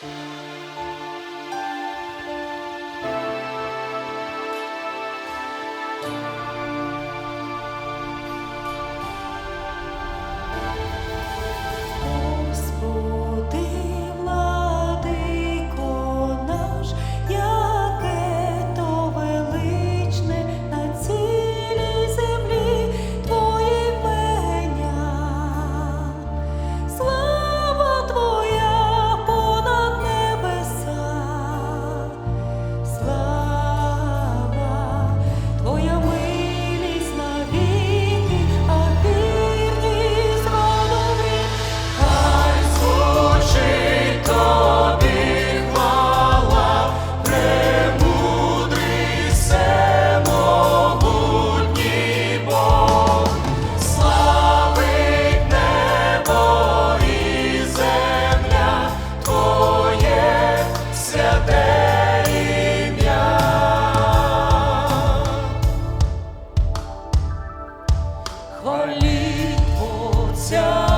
Bye. Хваліть Отця